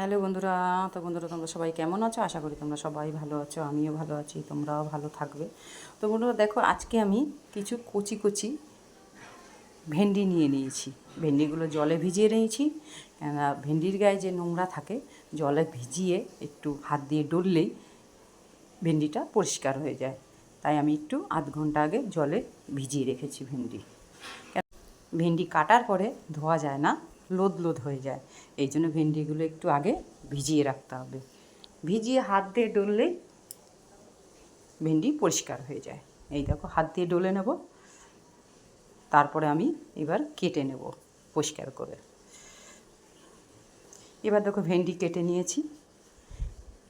Hello বন্ধুরা, তো বন্ধুরা তোমরা সবাই কেমন আছো? আশা করি তোমরা সবাই ভালো আছো, আমিও ভালো আছি, তোমরাও ভালো থাকবে। তো বন্ধুরা দেখো, আজকে আমি কিছু কচি কচি ভেন্ডি নিয়ে নিয়েছি। ভেন্ডিগুলো জলে ভিজিয়ে নিয়েছি, কেননা ভেন্ডির গায়ে যে নোংরা থাকে, জলে ভিজিয়ে একটু হাত দিয়ে ডললেই ভেন্ডিটা পরিষ্কার হয়ে যায়। তাই আমি একটু আধ ঘণ্টা আগে জলে ভিজিয়ে রেখেছি ভেন্ডি। ভেন্ডি কাটার পরে ধোয়া যায় না লোদ লোদ হয়ে যায়। এই জন্য ভেন্ডিগুলো একটু আগে ভিজিয়ে রাখতে হবে। ভিজিয়ে হাত দিয়ে ডললেই ভেন্ডি পরিষ্কার হয়ে যায়। এই দেখো, হাত দিয়ে ডলে নেব। তারপরে আমি এবার কেটে নেব পরিষ্কার করে। এবার দেখো, ভেন্ডি কেটে নিয়েছি।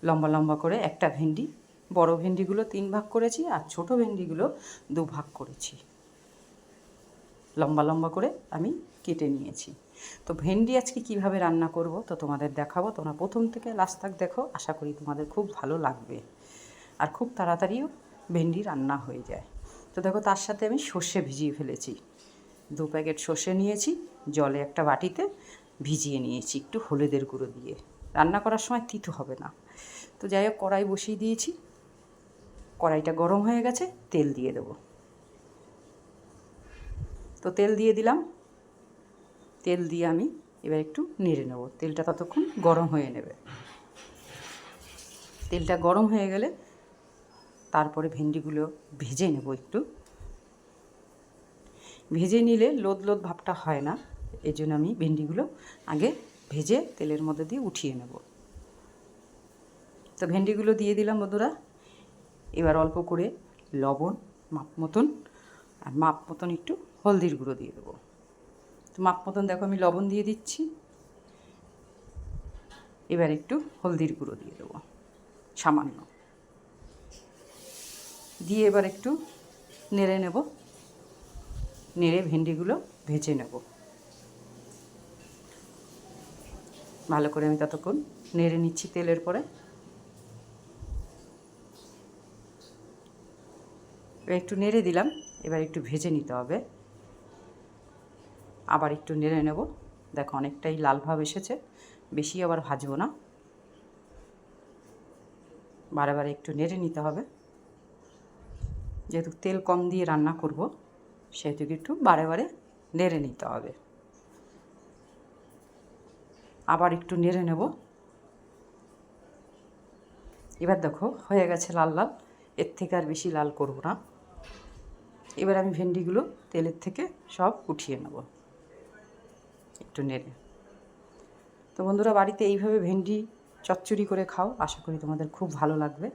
লম্বা লম্বা করে একটা ভেন্ডি, বড় ভেন্ডিগুলো তিন ভাগ করেছি আর ছোট ভেন্ডিগুলো দু ভাগ করেছি। লম্বা লম্বা করে আমি কেটে নিয়েছি। তো ভেন্ডি আজকে কীভাবে রান্না করব তো তোমাদের দেখাবো, তোমরা প্রথম থেকে লাস্ট তাক দেখো, আশা করি তোমাদের খুব ভালো লাগবে। আর খুব তাড়াতাড়িও ভেন্ডি রান্না হয়ে যায়। তো দেখো তার সাথে আমি সর্ষে ভিজিয়ে ফেলেছি। দু প্যাকেট সর্ষে নিয়েছি, জলে একটা বাটিতে ভিজিয়ে নিয়েছি একটু হলুদের গুঁড়ো দিয়ে। রান্না করার সময় তিতো হবে না। তো যাই হোক, কড়াই বসিয়ে দিয়েছি। কড়াইটা গরম হয়ে গেছে, তেল দিয়ে দেবো। তো তেল দিয়ে দিলাম। তেল দিয়ে আমি এবার একটু নেড়ে নেব। তেলটা ততক্ষণ গরম হয়ে নেবে। তেলটা গরম হয়ে গেলে তারপরে ভেন্ডিগুলো ভেজে নেব একটু। ভেজে নিলে লোদ লোদ ভাবটা হয় না এই জন্য আমি ভেন্ডিগুলো আগে ভেজে তেলের মধ্যে দিয়ে উঠিয়ে নেব। তো ভেন্ডিগুলো দিয়ে দিলাম বন্ধুরা। এবার অল্প করে লবণ, মাপ মতন, আর মাপ মতন একটু হলদির গুঁড়ো দিয়ে দেবো। তো মাপ মতন দেখো, আমি লবণ দিয়ে দিচ্ছি। এবার একটু হলদির গুঁড়ো দিয়ে দেবো, সামান্য। দিয়ে এবার একটু নেড়ে নেব। নেড়ে ভেন্ডিগুলো ভেজে নেব। ভালো করে আমি ততক্ষণ নেড়ে নিচ্ছি তেলের পরে। একটু নেড়ে দিলাম, এবার একটু ভেজে নিতে হবে। আবার একটু নেড়ে নেব। দেখো অনেকটাই লাল ভাব এসেছে, বেশি আবার ভাজবো না। বারে বারে একটু নেড়ে নিতে হবে। যেহেতু তেল কম দিয়ে রান্না করব, সেহেতু একটু বারে বারে নেড়ে নিতে হবে। আবার একটু নেড়ে নেব। এবার দেখো হয়ে গেছে লাল লাল, এর থেকে আর বেশি লাল করব না। এবার আমি ভেন্ডিগুলো তেলের থেকে সব উঠিয়ে নেব। একটু নেড়ে। তো বন্ধুরা, বাড়িতে এইভাবে ভেন্ডি চচ্চড়ি করে খাও, আশা করি তোমাদের খুব ভালো লাগবে।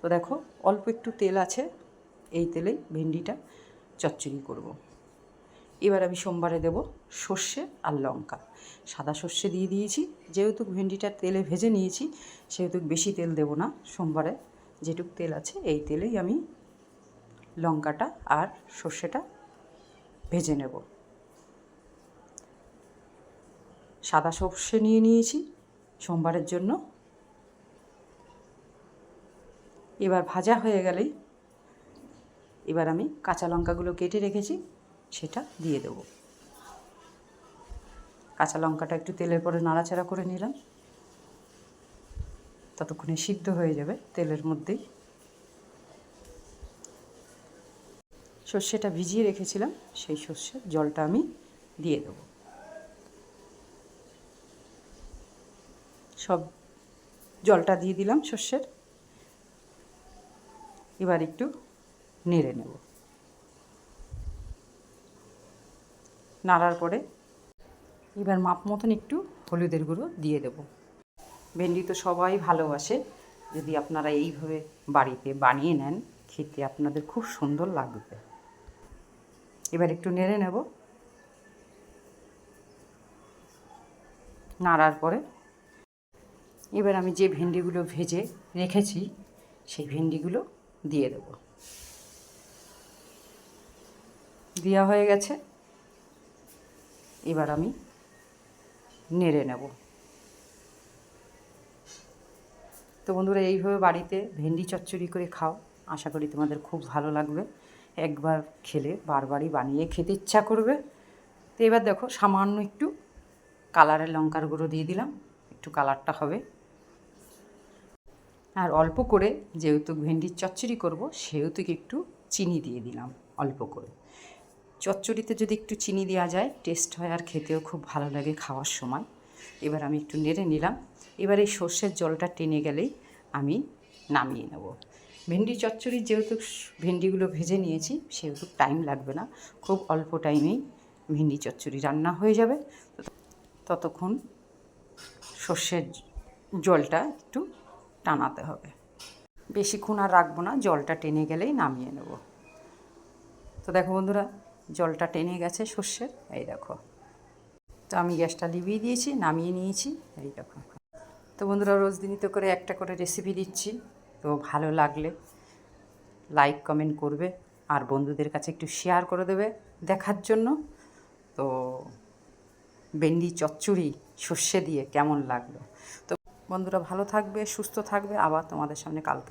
তো দেখো, অল্প একটু তেল আছে, এই তেলেই ভেন্ডিটা চচ্চড়ি করব। এবার আমি সোমবারে দেব সর্ষে আর লঙ্কা। সাদা সর্ষে দিয়ে দিয়েছি, যেহেতু ভেন্ডিটা তেলে ভেজে নিয়েছি, সেহেতু বেশি তেল দেব না সোমবারে। যেটুক তেল আছে, এই তেলেই আমি লঙ্কাটা আর সর্ষেটা ভেজে নেব। সাদা সর্ষে নিয়ে নিয়েছি সোমবারের জন্য। এবার ভাজা হয়ে গেলেই এবার আমি কাঁচা লঙ্কাগুলো কেটে রেখেছি, সেটা দিয়ে দেব। কাঁচা লঙ্কাটা একটু তেলের পরে নাড়াচাড়া করে নিলাম। ততক্ষণে সিদ্ধ হয়ে যাবে তেলের মধ্যেই। সর্ষেটা ভিজিয়ে রেখেছিলাম, সেই সর্ষের জলটা আমি দিয়ে দেব। সব জলটা দিয়ে দিলাম সর্ষের। এবার একটু নেড়ে নেব। নাড়ার পরে এবার মাপ মতন একটু হলুদের গুঁড়ো দিয়ে দেব। ভেন্ডি তো সবাই ভালোবাসে। যদি আপনারা এইভাবে বাড়িতে বানিয়ে নেন, খেতে আপনাদের খুব সুন্দর লাগবে। এবার একটু নেড়ে নেব। নাড়ার পরে এবার আমি যে ভেন্ডিগুলো ভেজে রেখেছি, সেই ভেন্ডিগুলো দিয়ে দেব। দেওয়া হয়ে গেছে। এবার আমি নেড়ে নেব। তো বন্ধুরা, এইভাবে বাড়িতে ভেন্ডি চচ্চড়ি করে খাও। আশা করি তোমাদের খুব ভালো লাগবে। একবার খেলে বারবারই বানিয়ে খেতে ইচ্ছা করবে। তো এবার দেখো, সামান্য একটু কালারের লঙ্কার গুঁড়ো দিয়ে দিলাম। একটু কালারটা হবে। আর অল্প করে যেহেতু ভেন্ডির চচ্চড়ি করব সেহেতু একটু চিনি দিয়ে দিলাম অল্প করে। চচ্চড়িতে যদি একটু চিনি দেওয়া যায় টেস্ট হয় আর খেতেও খুব ভালো লাগে খাওয়ার সময়। এবার আমি একটু নেড়ে নিলাম। এবার এই সর্ষের জলটা টেনে গেলেই আমি নামিয়ে নেব। ভেন্ডি চচ্চড়ি যেহেতু ভেন্ডিগুলো ভেজে নিয়েছি, সেহেতু টাইম লাগবে না। খুব অল্প টাইমেই ভেন্ডি চচ্চড়ি রান্না হয়ে যাবে। ততক্ষণ সর্ষের জলটা একটু টানাতে হবে। বেশিক্ষণ আর রাখব না, জলটা টেনে গেলেই নামিয়ে নেব। তো দেখো বন্ধুরা, জলটা টেনে গেছে সর্ষের, এই দেখো। তো আমি গ্যাসটা লিভিয়ে দিয়েছি, নামিয়ে নিয়েছি, এই দেখো। তো বন্ধুরা, রোজ দিনই তো করে একটা করে রেসিপি দিচ্ছি, তো ভালো লাগলে লাইক কমেন্ট করবে, আর বন্ধুদের কাছে একটু শেয়ার করে দেবে দেখার জন্য। তো ভেন্ডি চচ্চড়ি সর্ষে দিয়ে কেমন লাগল? তো বন্ধুরা ভালো থাকবে সুস্থ থাকবে আবার তোমাদের সামনে কালকে